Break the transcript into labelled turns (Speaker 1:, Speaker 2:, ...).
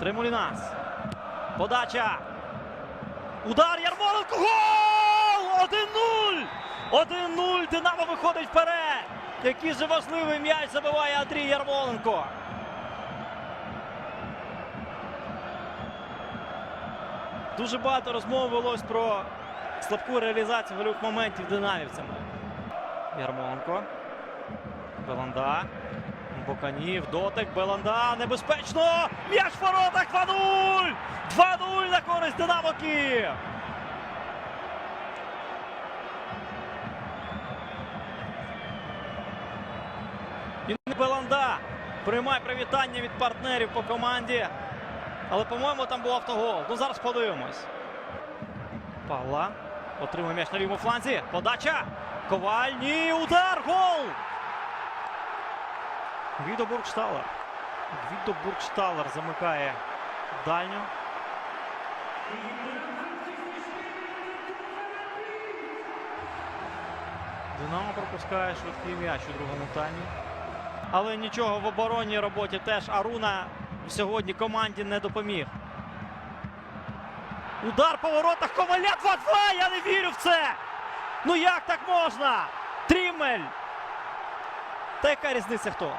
Speaker 1: Тримулінас. Подача. Удар Ярмоленко. Гол! 1-0! 1-0. Динамо виходить вперед. Який же важливий м'яч забиває Андрій Ярмоленко. Дуже багато розмов велось про слабку реалізацію гольових моментів динамівцями. Ярмоленко. Беланда. Боканів. Дотик. Беланда. Небезпечно. М'яч в воротах. 2-0. 2-0 на користь Динамо Київ. Беланда приймає привітання від партнерів по команді. Але, по-моєму, там був автогол. Ну зараз подивимось. Павла отримує м'яч на лівому фланзі. Подача. Коваль. Ні, удар. Гол. Гвідо Бургшталер. Гвідо Бургшталер замикає дальню. Динамо пропускає швидкий м'яч у другому таймі. Але нічого в оборонній роботі теж Аруна сьогодні команді не допоміг. Удар по воротах Коваля 2-2! Я не вірю в це! Ну як так можна? Трімель! Та яка різниця хто?